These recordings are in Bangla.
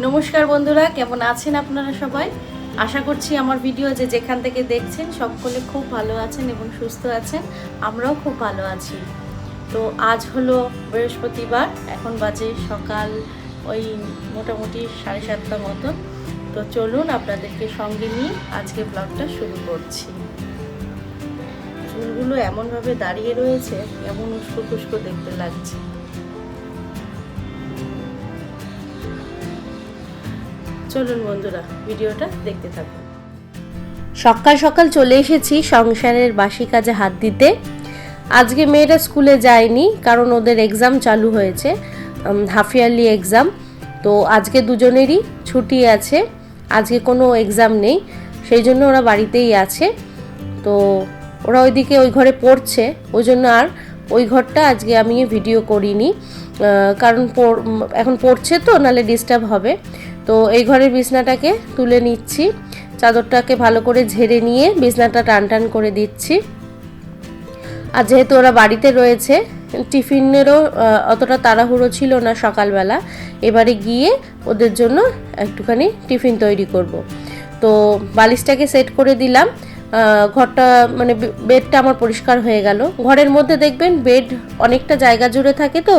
নমস্কার বন্ধুরা, কেমন আছেন আপনারা সবাই? আশা করছি আমার ভিডিও যে যেখান থেকে দেখছেন সকলে খুব ভালো আছেন এবং সুস্থ আছেন, আমরাও খুব ভালো আছি। তো আজ হলো বৃহস্পতিবার, এখন বাজে সকাল ওই মোটামুটি সাড়ে সাতটা মতন তো চলুন আপনাদেরকে সঙ্গে নিয়ে আজকে ব্লগটা শুরু করছি। চুলগুলো এমনভাবে দাঁড়িয়ে রয়েছে এমন উস্কো খুস্কো দেখতে লাগছে। চলুন বন্ধুরা, ভিডিওটা দেখতে থাকুন। সকাল সকাল চলে এসেছি সংসারের বাসি কাজে হাত দিতে। আজকে মেয়েরা স্কুলে যায়নি, কারণ ওদের এক্সাম চালু হয়েছে হাফ ইয়ারলি এক্সাম তো আজকে দুজনেরই ছুটি আছে, আজকে কোনো এক্সাম নেই, সেই জন্য ওরা বাড়িতেই আছে। তো ওরা ওইদিকে ওই ঘরে পড়ছে, ওই জন্য আর ওই ঘরটা আজকে আমি ভিডিও করিনি কারণ এখন পড়ছে তো নালে ডিস্টার্ব হবে। তো এই ঘরের বিছনাটাকে তুলে নিচ্ছি। চাদরটাকে ভালো করে ঝেড়ে নিয়ে বিছনাটা টান টান করে দিচ্ছি। আর যেহেতু ওরা বাড়িতে রয়েছে, টিফিনেরও অতটা তাড়াহুড়ো ছিল না সকালবেলা। এবারে গিয়ে ওদের জন্য একটুখানি টিফিন তৈরি করব। তো বালিশটাকে সেট করে দিলাম। ঘরটা মানে বেডটা আমার পরিষ্কার হয়ে গেল। ঘরের মধ্যে দেখবেন বেড অনেকটা জায়গা জুড়ে থাকে তো।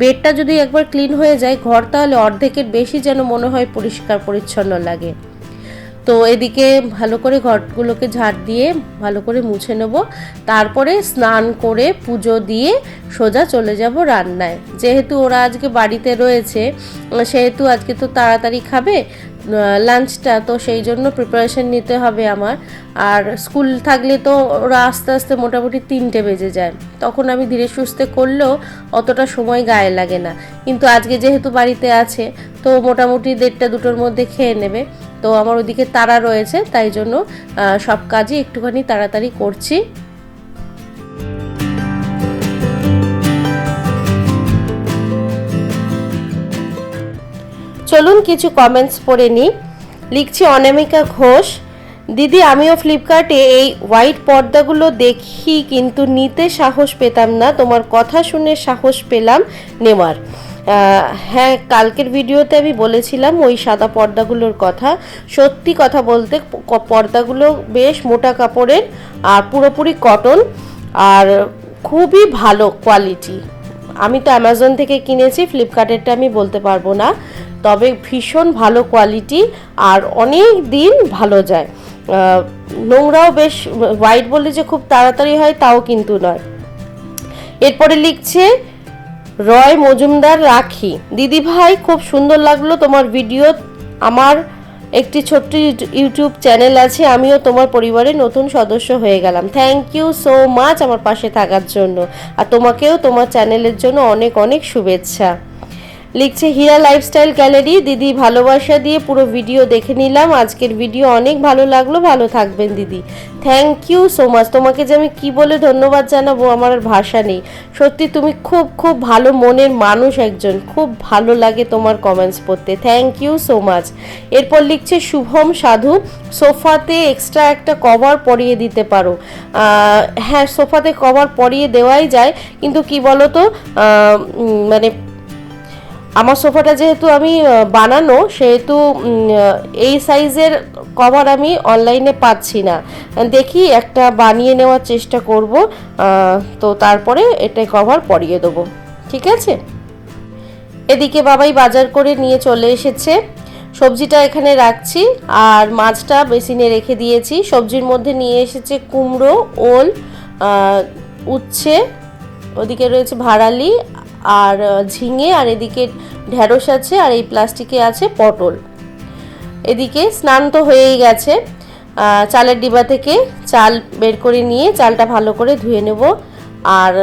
বেডটা যদি একবার ক্লিন হয়ে যায়, ঘর তাহলে অর্ধেকের বেশি যেন মনে হয় পরিষ্কার, পরিচ্ছন্ন লাগে। তো এদিকে ভালো করে ঘরগুলোকে ঝাড় দিয়ে ভালো করে মুছে নেব। তারপরে স্নান করে পুজো দিয়ে সোজা চলে যাব রান্নায়। যেহেতু ওরা আজকে বাড়িতে রয়েছে, সেহেতু আজকে তো তাড়াতাড়ি খাবে লাঞ্চটা তো সেই জন্য প্রিপারেশন নিতে হবে আমার। আর স্কুল থাকলে তো ওরা আস্তে আস্তে মোটামুটি তিনটে বেজে যায়। তখন আমি ধীরে সুস্থে করলেও অতটা সময় গায়ে লাগে না। কিন্তু আজকে যেহেতু বাড়িতে আছে, তো মোটামুটি দেড়টা দুটোর মধ্যে খেয়ে নেবে। তো আমার ওদিকে তারা রয়েছে, তাই জন্য সব কাজই একটুখানি তাড়াতাড়ি করছি। চলুন কিছু কমেন্টস পড়ে নিই। লিখছি অনামিকা ঘোষ, দিদি, আমিও ফ্লিপকার্টে এই হোয়াইট পর্দাগুলো দেখি, কিন্তু নিতে সাহস পেতাম না। তোমার কথা শুনে সাহস পেলাম নেওয়ার। হ্যাঁ কালকের ভিডিওতে আমি বলেছিলাম ওই সাদা পর্দাগুলোর কথা। সত্যি কথা বলতে পর্দাগুলো বেশ মোটা কাপড়ের আর পুরোপুরি কটন আর খুবই ভালো কোয়ালিটি আমি তো অ্যামাজন থেকে কিনেছি ফ্লিপকার্টেরটা আমি বলতে পারব না। তবে ভীষণ ভালো কোয়ালিটি আর অনেক দিন ভালো যায়। নোংরাও বেশ হোয়াইট বলে যে খুব তাড়াতাড়ি হয়, তাও কিন্তু নয়। এরপরে লিখছে, রয় মজুমদার রাখি। দিদি ভাই, খুব সুন্দর লাগল তোমার ভিডিও আমার একটি ছোট্ট ইউটু- ইউটিউব চ্যানেল আছে, আমিও তোমার পরিবারের নতুন সদস্য হয়ে গেলাম। থ্যাংক ইউ সো মাচ আমার পাশে থাকার জন্য। আর তোমাকেও তোমার চ্যানেলের জন্য অনেক অনেক শুভেচ্ছা। লিখছে, হীরা লাইফস্টাইল গ্যালারি দিদি ভালোবাসা দিয়ে পুরো ভিডিও দেখে নিলাম। আজকের ভিডিও অনেক ভালো লাগল। ভালো থাকবেন, দিদি। থ্যাংক ইউ সো মাচ তোমাকে যে আমি কী বলে ধন্যবাদ জানাব, আমার আর ভাষা নেই। সত্যি, তুমি খুব খুব ভালো মনের মানুষ একজন। খুব ভালো লাগে তোমার কমেন্টস পড়তে। থ্যাংক ইউ সো মাচ এরপর লিখছে, শুভম সাধু, সোফাতে এক্সট্রা একটা কভার পরিয়ে দিতে পারো। হ্যাঁ সোফাতে কভার পরিয়ে দেওয়াই যায়। কিন্তু কি বলো তো মানে আমার সোফাটা যেহেতু আমি বানানো, সেহেতু এই সাইজের কভার আমি অনলাইনে পাচ্ছি না। দেখি একটা বানিয়ে নেওয়ার চেষ্টা করব তো তারপরে এটা কভার পরিয়ে দেবো। ঠিক আছে? এদিকে বাবাই বাজার করে নিয়ে চলে এসেছে। সবজিটা এখানে রাখছি, আর মাছটা বেসিনে রেখে দিয়েছি। সবজির মধ্যে নিয়ে এসেছে কুমড়ো, ওল উচ্ছে, ওদিকে রয়েছে ভাড়ালি আর ঝিঙে আর এদিকে ঢ্যাঁড়স আছে আর এই প্লাস্টিকে আছে পটল। এদিকে স্নান তো হয়েই গেছে। চালের ডিবা থেকে চাল বের করে নিয়ে চালটা ভালো করে ধুয়ে নেব। আর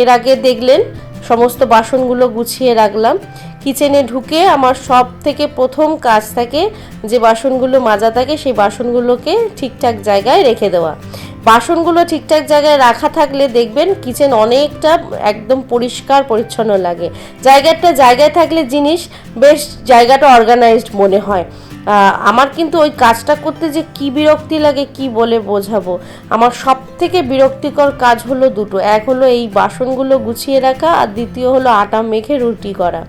এর আগে দেখলেন, সমস্ত বাসনগুলো গুছিয়ে রাখলাম। কিচেনে ঢুকে আমার সব থেকে প্রথম কাজ থাকে যে বাসনগুলো মাজা থাকে, সেই বাসনগুলোকে ঠিকঠাক জায়গায় রেখে দেওয়া। বাসনগুলো ঠিকঠাক জায়গায় রাখা থাকলে দেখবেন কিচেন অনেকটা একদম পরিষ্কার, পরিচ্ছন্ন লাগে। জায়গাটা জায়গায় থাকলে জিনিস বেশ জায়গাটা অর্গানাইজড মনে হয়। আমার কিন্তু ওই কাজটা করতে যে কি বিরক্তি লাগে কি বলে বোঝাবো? আমার সব থেকে বিরক্তিকর কাজ হলো দুটো। এক হলো এই বাসনগুলো গুছিয়ে রাখা, আর দ্বিতীয় হলো আটা মেখে রুটি করা।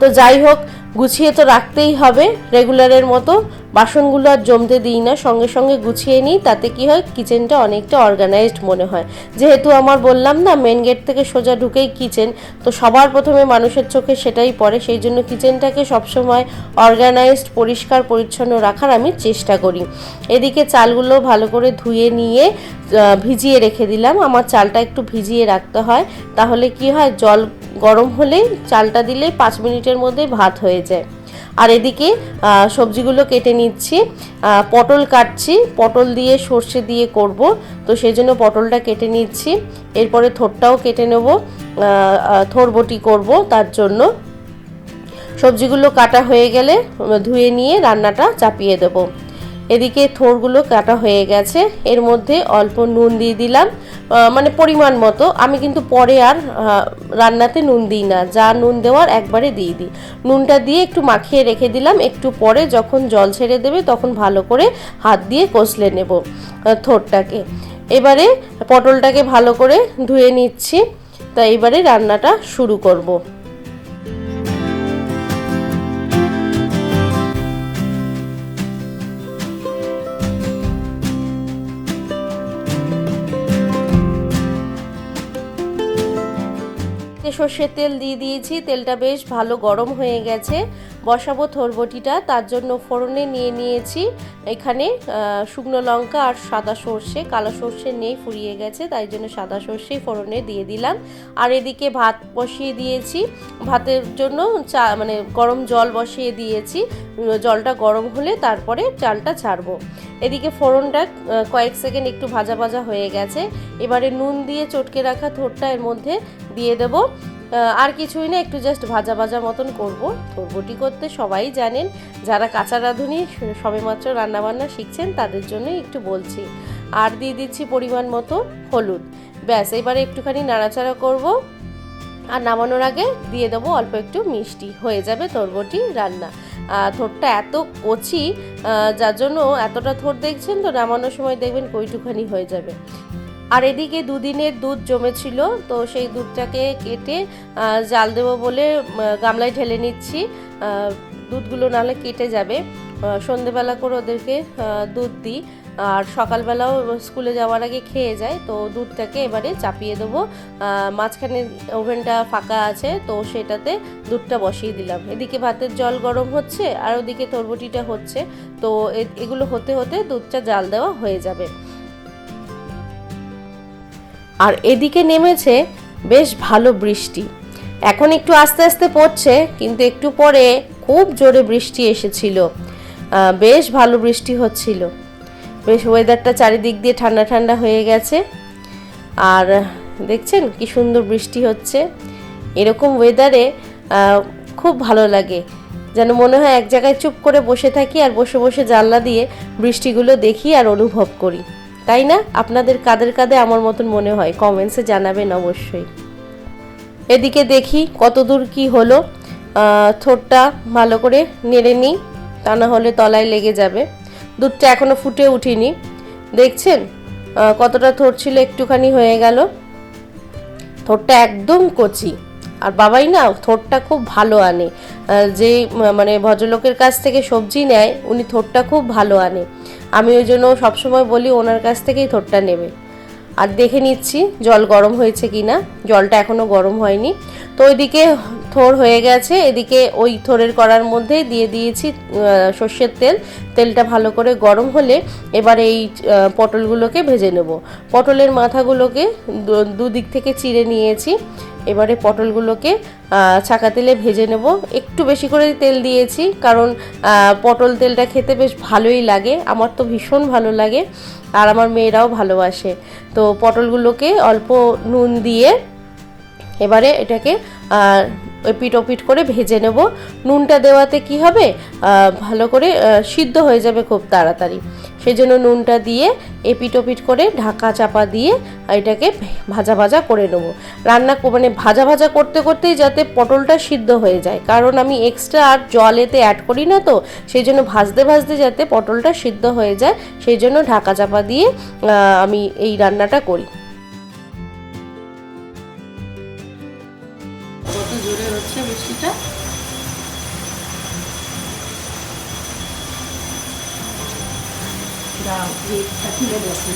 তো যাই হোক গুছিয়ে তো রাখতেই হবে রেগুলারের মতো। বাসনগুলো আর জমতে দিই না, সঙ্গে সঙ্গে গুছিয়ে নিই, তাতে কি হয় কিচেনটা অনেকটা অর্গানাইজড মনে হয়। যেহেতু আমার বললাম না মেন গেট থেকে সোজা ঢুকেই কিচেন তো সবার প্রথমে মানুষের চোখে সেটাই পড়ে। সেই জন্য কিচেনটাকে সবসময় অর্গানাইজড পরিষ্কার, পরিচ্ছন্ন রাখার আমি চেষ্টা করি। এদিকে চালগুলো ভালো করে ধুয়ে নিয়ে ভিজিয়ে রেখে দিলাম। আমার চালটা একটু ভিজিয়ে রাখতে হয়। তাহলে কি হয়, জল গরম হলেই চালটা দিলে পাঁচ মিনিটের মধ্যে ভাত হয়ে যায়। আর এদিকে সবজিগুলো কেটে নিচ্ছি। পটল কাটছি। পটল দিয়ে সর্ষে দিয়ে করব। তো সেই জন্য পটলটা কেটে নিচ্ছি। এরপরে থোরটাও কেটে নেব। আহ, আহ, থোর বটি করব তার জন্য। সবজিগুলো কাটা হয়ে গেলে ধুয়ে নিয়ে রান্নাটা চাপিয়ে দেব। এদিকে থোরগুলো কাটা হয়ে গেছে। এর মধ্যে অল্প নুন দিয়ে দিলাম। মানে পরিমাণ মতো। আমি কিন্তু পরে আর রান্নাতে নুন দিই না। যা নুন দেওয়ার একবারে দিয়ে দিই। নুনটা দিয়ে একটু মাখিয়ে রেখে দিলাম। একটু পরে যখন জল ছেড়ে দেবে তখন ভালো করে হাত দিয়ে কষলে নেব থোরটাকে। এবারে পটলটাকে ভালো করে ধুয়ে নিচ্ছি। তা এবারে রান্নাটা শুরু করব। সর্ষের তেল দিয়ে দিয়েছি। তেলটা বেশ ভালো গরম হয়ে গেছে। বসাবো থরবটিটা, তার জন্য ফোড়নে নিয়ে নিয়েছি। এখানে শুকনো লঙ্কা আর সাদা সর্ষে, কালো সর্ষে নেই, ফুরিয়ে গেছে, তাই জন্য সাদা সর্ষেই ফোড়নে দিয়ে দিলাম। আর এদিকে ভাত বসিয়ে দিয়েছি। ভাতের জন্য চা মানে গরম জল বসিয়ে দিয়েছি। জলটা গরম হলে তারপরে চালটা ছাড়বো। এদিকে ফোড়নটা কয়েক সেকেন্ড একটু ভাজা ভাজা হয়ে গেছে। এবারে নুন দিয়ে চটকে রাখা থোরটা এর মধ্যে দিয়ে দেব। আর কিছুই না, একটু জাস্ট ভাজা ভাজা মতন করব। থোরবটি করতে সবাই জানেন, যারা কাঁচা রাঁধুনি, সবেমাত্র রান্নাবান্না শিখছেন, তাদের জন্যই একটু বলছি। আর দিয়ে দিচ্ছি পরিমাণ মতো হলুদ। ব্যাস, এবারে একটুখানি নাড়াচাড়া করব। আর নামানোর আগে দিয়ে দেবো অল্প একটু মিষ্টি। হয়ে যাবে তরবটি রান্না। থোরটা এত কচি যার জন্য এতটা থোর দেখছেন তো, নামানোর সময় দেখবেন কইটুখানি হয়ে যাবে। আর এদিকে দুদিনের দুধ জমেছিল, তো সেই দুধটাকে কেটে জাল দেবো বলে গামলায় ঢেলে নিচ্ছি। দুধগুলো নাহলে কেটে যাবে। সন্ধেবেলা করে ওদেরকে দুধ দিই। আর সকালবেলাও স্কুলে যাওয়ার আগে খেয়ে যায়, তো দুধটাকে এবারে চাপিয়ে দেবো। মাঝখানে ওভেনটা ফাঁকা আছে, তো সেটাতে দুধটা বসিয়ে দিলাম। এদিকে ভাতের জল গরম হচ্ছে, আর ওদিকে তরবটিটা হচ্ছে। তো এগুলো হতে হতে দুধটা জাল দেওয়া হয়ে যাবে। আর এদিকে নেমেছে বেশ ভালো বৃষ্টি। এখন একটু আস্তে আস্তে পড়ছে, কিন্তু একটু পরে খুব জোরে বৃষ্টি এসেছিল। বেশ ভালো বৃষ্টি হচ্ছিল। বেশ ওয়েদারটা চারিদিক দিয়ে ঠান্ডা ঠান্ডা হয়ে গেছে। আর দেখছেন কি সুন্দর বৃষ্টি হচ্ছে। এরকম ওয়েদারে খুব ভালো লাগে। যেন মনে হয় এক জায়গায় চুপ করে বসে থাকি আর বসে বসে জানলা দিয়ে বৃষ্টিগুলো দেখি আর অনুভব করি। তাই না? আপনাদের কাদের কাঁধে আমার মতন মনে হয়? কমেন্টসে জানাবেন অবশ্যই। এদিকে দেখি কত দূর কি হলো। থোরটা ভালো করে নেড়ে নিই, তা না হলে তলায় লেগে যাবে। দুধটা এখনও ফুটে উঠিনি। দেখছেন? কতটা থোর ছিল একটুখানি হয়ে গেল। থোরটা একদম কচি। আর বাবাই না থোরটা খুব ভালো আনে। যে মানে ভদ্রলোকের কাছ থেকে সবজি নেয়, উনি থোরটা খুব ভালো আনে। আমি ওই জন্য সবসময় বলি ওনার কাছ থেকেই থোটটা নেবে। আর দেখে নিচ্ছি জল গরম হয়েছে কি না জলটা এখনও গরম হয়নি। তো ওইদিকে থোর হয়ে গেছে। এদিকে ওই থোরের করার মধ্যে দিয়ে দিয়েছি সর্ষের তেল। তেলটা ভালো করে গরম হলে এবার এই পটলগুলোকে ভেজে নেব। পটলের মাথাগুলোকে দুদিক থেকে চিড়ে নিয়েছি। এবারে পটলগুলোকে ছাকা তেলে ভেজে নেব। একটু বেশি করে তেল দিয়েছি কারণ পটল তেলটা খেতে বেশ ভালোই লাগে। আমার তো ভীষণ ভালো লাগে আর আমার মেয়েরাও ভালোবাসে। তো পটলগুলোকে অল্প নুন দিয়ে এবারে এটাকে এপিট ওপিট করে ভেজে নেব। নুনটা দেওয়াতে কি হবে? ভালো করে সিদ্ধ হয়ে যাবে খুব তাড়াতাড়ি। সেই জন্য নুনটা দিয়ে এপিট ওপিট করে ঢাকা চাপা দিয়ে এটাকে ভাজা ভাজা করে নেব। রান্না মানে ভাজা ভাজা করতে করতেই যাতে পটলটা সিদ্ধ হয়ে যায়। কারণ আমি এক্সট্রা আর জল এতে অ্যাড করি না তো সেই জন্য ভাজতে ভাজতে যাতে পটলটা সিদ্ধ হয়ে যায় সেই জন্য ঢাকা চাপা দিয়ে আমি এই রান্নাটা করি। দেখি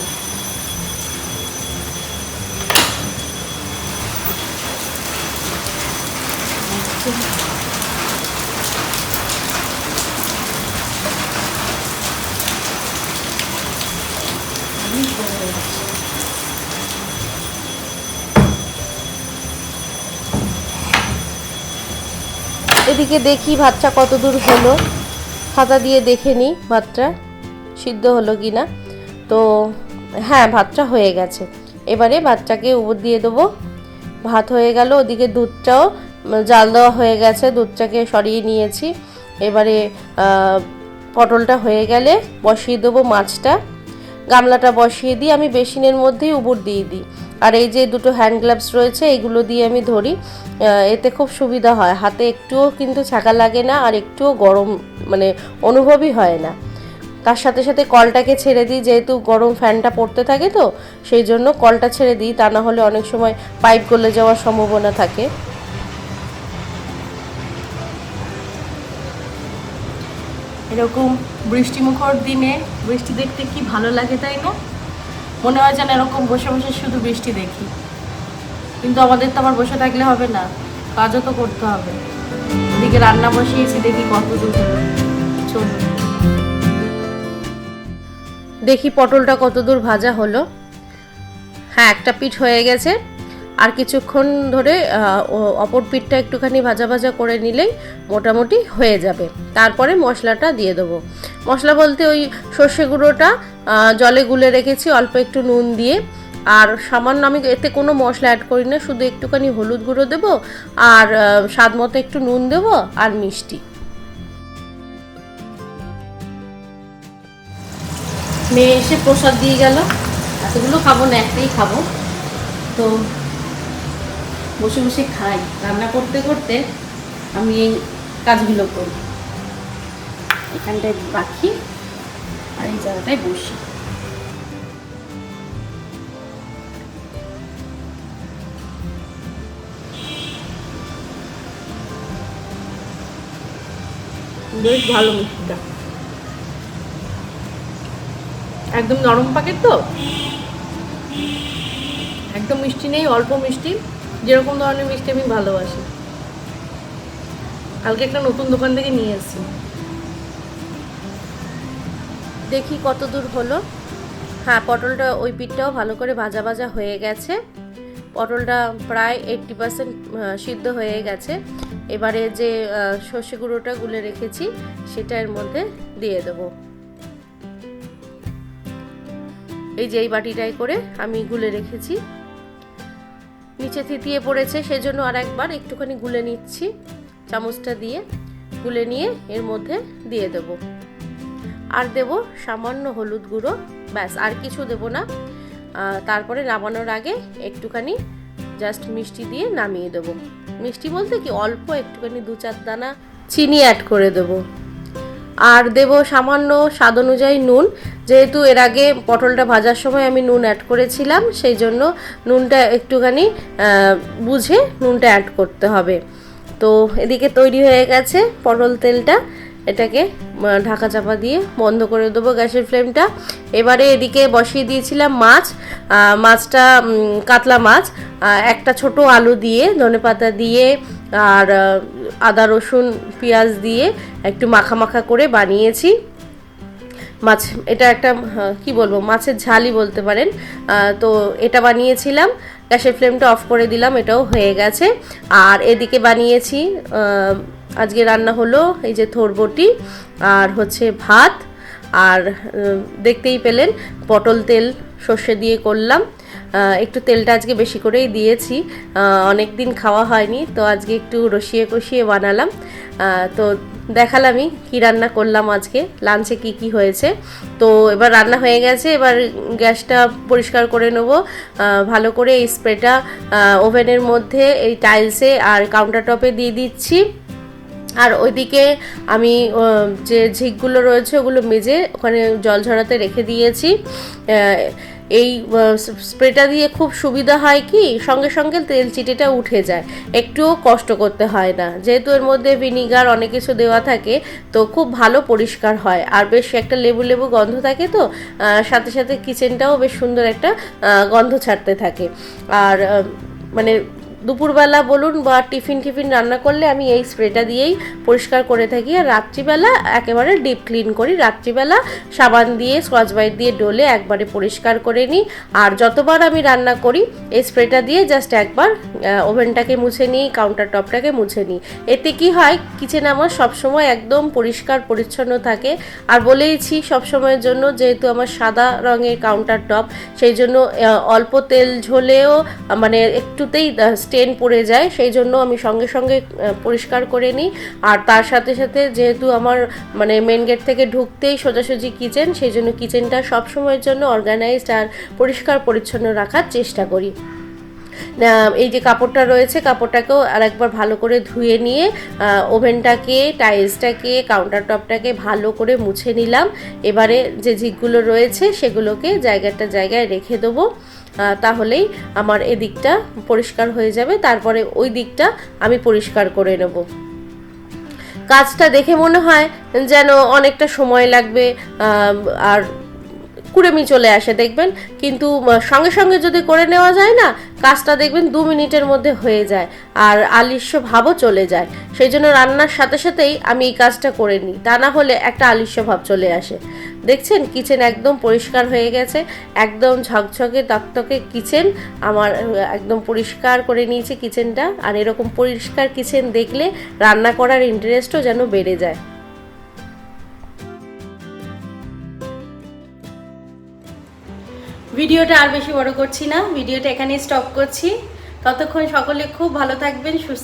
এদিকে দেখি ভাতটা কত দূর হলো। খাতা দিয়ে দেখে নিই ভাতটা সিদ্ধ হলো কি না? তো হ্যাঁ ভাতটা হয়ে গেছে। এবারে ভাতটাকে উপর দিয়ে দেবো। ভাত হয়ে গেল, ওদিকে দুধটাও জাল দেওয়া হয়ে গেছে, দুধটাকে সরিয়ে নিয়েছি। এবারে পটলটা হয়ে গেলে বসিয়ে দেবো মাছটা। গামলাটা বসিয়ে দিই, আমি বেসিনের মধ্যেই উবুর দিয়ে দিই। আর এই যে দুটো হ্যান্ড গ্লাভস রয়েছে, এগুলো দিয়ে আমি ধরি। এতে খুব সুবিধা হয়। হাতে একটুও কিন্তু ছাকা লাগে না, আর একটুও গরম মানে অনুভবই হয় না। তার সাথে সাথে কলটাকে ছেড়ে দিই, যেহেতু গরম ফ্যানটা পড়তে থাকে তো, সেই জন্য কলটা ছেড়ে দিই, তা না হলে অনেক সময় পাইপ গলে যাওয়ার সম্ভাবনা থাকে। এরকম বৃষ্টিমুখর দিনে বৃষ্টি দেখতে কি ভালো লাগে তাই না? মনে হয় যেন এরকম বসে বসে শুধু বৃষ্টি দেখি। কিন্তু আমাদের তো আবার বসে থাকলে হবে না, কাজও তো করতে হবে। ওদিকে রান্না বসিয়েছি, দেখি কত দূর চলুন দেখি পটলটা কত দূর ভাজা হলো। হ্যাঁ একটা পিঠ হয়ে গেছে। আর কিছুক্ষণ ধরে অপর পিঠটা একটুখানি ভাজা ভাজা করে নিলেই মোটামুটি হয়ে যাবে। তারপরে মশলাটা দিয়ে দেবো। মশলা বলতে ওই সর্ষে গুঁড়োটা জলে গুলে রেখেছি অল্প একটু নুন দিয়ে। আর সামান্য আমি এতে কোনো মশলা অ্যাড করি না, শুধু একটুখানি হলুদ গুঁড়ো দেবো আর স্বাদ মতো একটু নুন দেবো আর মিষ্টি। মেয়ে এসে প্রসাদ দিয়ে গেল। এতগুলো খাব না, একটাই খাব। তো বসে বসে খাই। রান্না করতে করতে আমি এই কাজগুলো করি। এখানটায় রাখি আর এই জায়গাটায় বসি। বেশ ভালো মিষ্টিটা। একদম নরম প্যাকেট তো? একদম মিষ্টি নেই, অল্প মিষ্টি। যেরকম ধরনের মিষ্টি আমি ভালোবাসি। কালকে একটা নতুন দোকান থেকে নিয়ে এসেছি। দেখি কত দূর হলো। হ্যাঁ পটলটা ওই পিঠটাও ভালো করে ভাজা ভাজা হয়ে গেছে। পটলটা প্রায় এইটটি পার্সেন্ট সিদ্ধ হয়ে গেছে। এবারে যে সর্ষে গুঁড়োটা গুলে রেখেছি, সেটা এর মধ্যে দিয়ে দেবো। এই যে এই বাটিটাই করে আমি গুলে রেখেছি। নিচে থিতিয়ে পড়েছে, সেজন্য আর একবার একটুখানি গুলে নিচ্ছি। চামচটা দিয়ে গুলে নিয়ে এর মধ্যে দিয়ে দেব। আর দেব সামান্য হলুদ গুঁড়ো, ব্যাস, আর কিছু দেব না। তারপরে নামানোর আগে একটুখানি জাস্ট মিষ্টি দিয়ে নামিয়ে দেবো। মিষ্টি বলতে কি, অল্প একটুখানি দু চার দানা চিনি অ্যাড করে দেবো। আর দেব সামান্য স্বাদ অনুযায়ী নুন যেহেতু এর আগে পটলটা ভাজার সময় আমি নুন অ্যাড করেছিলাম, সেই জন্য নুনটা একটুখানি বুঝে নুনটা অ্যাড করতে হবে। তো এদিকে তৈরি হয়ে গেছে পটল তেলটা। এটাকে ঢাকা চাপা দিয়ে বন্ধ করে দেবো গ্যাসের ফ্লেমটা। এবারে এদিকে বসিয়ে দিয়েছিলাম মাছ মাছটা কাতলা মাছ একটা ছোট আলু দিয়ে ধনেপাতা দিয়ে, আর, আদা রসুন, পেঁয়াজ দিয়ে একটু মাখা মাখা করে বানিয়েছি। মাছ এটা একটা আহ, কি বলব মাছের ঝালই বলতে পারেন। তো এটা বানিয়েছিলাম গ্যাসের ফ্লেমটা অফ করে দিলাম এটাও হয়ে গেছে। আর এদিকে বানিয়েছি আজকে রান্না হলো এই যে থোরবটি আর হচ্ছে ভাত। আর দেখতেই পেলেন পটল তেল সর্ষে দিয়ে করলাম। একটু তেলটা আজকে বেশি করেই দিয়েছি। অনেক দিন খাওয়া হয়নি, তো আজকে একটু রসিয়ে কষিয়ে বানালাম। তো দেখালামই কি রান্না করলাম আজকে, লাঞ্চে কি কি হয়েছে। তো এবার রান্না হয়ে গেছে, এবার গ্যাসটা পরিষ্কার করে নেব। ভালো করে এই স্প্রেটা ওভেনের মধ্যে এই টাইলসে আর কাউন্টার টপে দিয়ে দিচ্ছি। আর ওইদিকে আমি যে ঝিকগুলো রয়েছে ওগুলো মেজে ওখানে জল ঝরাতে রেখে দিয়েছি। এই স্প্রেটা দিয়ে খুব সুবিধা হয় কি? সঙ্গে সঙ্গে তেল চিটেটা উঠে যায়। একটুও কষ্ট করতে হয় না। যেহেতু এর মধ্যে ভিনিগার অনেক কিছু দেওয়া থাকে, তো খুব ভালো পরিষ্কার হয়। আর বেশ একটা লেবু লেবু গন্ধ থাকে তো সাথে সাথে কিচেনটাও বেশ সুন্দর একটা গন্ধ ছাড়তে থাকে। আর মানে দুপুরবেলা বলুন বা টিফিন টিফিন রান্না করলে আমি এই স্প্রেটা দিয়েই পরিষ্কার করে থাকি। আর রাত্রিবেলা একেবারে ডিপ ক্লিন করি। রাত্রিবেলা সাবান দিয়ে, স্কচ বাইট দিয়ে ডলে একবারে পরিষ্কার করে নিই। আর যতবার আমি রান্না করি, এই স্প্রেটা দিয়ে জাস্ট একবার ওভেনটাকে মুছে নিই কাউন্টার টপটাকে মুছে নিই। এতে কি হয় কিচেন আমার সবসময় একদম পরিষ্কার, পরিচ্ছন্ন থাকে। আর বলেইছি সবসময়ের জন্য, যেহেতু আমার সাদা রঙের কাউন্টার টপ সেই জন্য অল্প তেল ঝোলেও মানে একটুতেই স্টেন পড়ে যায়, সেই জন্য আমি সঙ্গে সঙ্গে পরিষ্কার করে নিই। আর তার সাথে সাথে যেহেতু আমার মানে মেন গেট থেকে ঢুকতেই সোজাসুজি কিচেন সেই জন্য কিচেনটা সবসময়ের জন্য অর্গানাইজড আর পরিষ্কার পরিচ্ছন্ন রাখার চেষ্টা করি। এই যে কাপড়টা রয়েছে, কাপড়টাকেও আরেকবার ভালো করে ধুয়ে নিয়ে ওভেনটাকে টাইলসটাকে কাউন্টার টপটাকে ভালো করে মুছে নিলাম। এবারে যে ঝিকগুলো রয়েছে, সেগুলোকে জায়গাটা জায়গায় রেখে দেবো। তাহলেই আমার এদিকটা পরিষ্কার হয়ে যাবে। তারপরে ওই দিকটা আমি পরিষ্কার করে নেব। কাজটা দেখে মনে হয় যেন অনেকটা সময় লাগবে আর কুড়েমি চলে আসে, দেখবেন? কিন্তু সঙ্গে সঙ্গে যদি করে নেওয়া যায় না, কাজটা দেখবেন দু মিনিটের মধ্যে হয়ে যায়, আর আলিস্য ভাবও চলে যায়। সেই জন্য রান্নার সাথে সাথেই আমি এই কাজটা করে নিই। তা না হলে একটা আলিস্য ভাব চলে আসে। দেখছেন, কিচেন একদম পরিষ্কার হয়ে গেছে, একদম ঝকঝকে, তকতকে কিচেন। আমার একদম পরিষ্কার করে নিয়েছে কিচেনটা। আর এরকম পরিষ্কার কিচেন দেখলে রান্না করার ইন্টারেস্টও যেন বেড়ে যায়। ভিডিওটা আর বেশি বড় করছি না। ভিডিওটা এখানেই স্টপ করছি। ততক্ষণ সকলে খুব ভালো থাকবেন, সুস্থ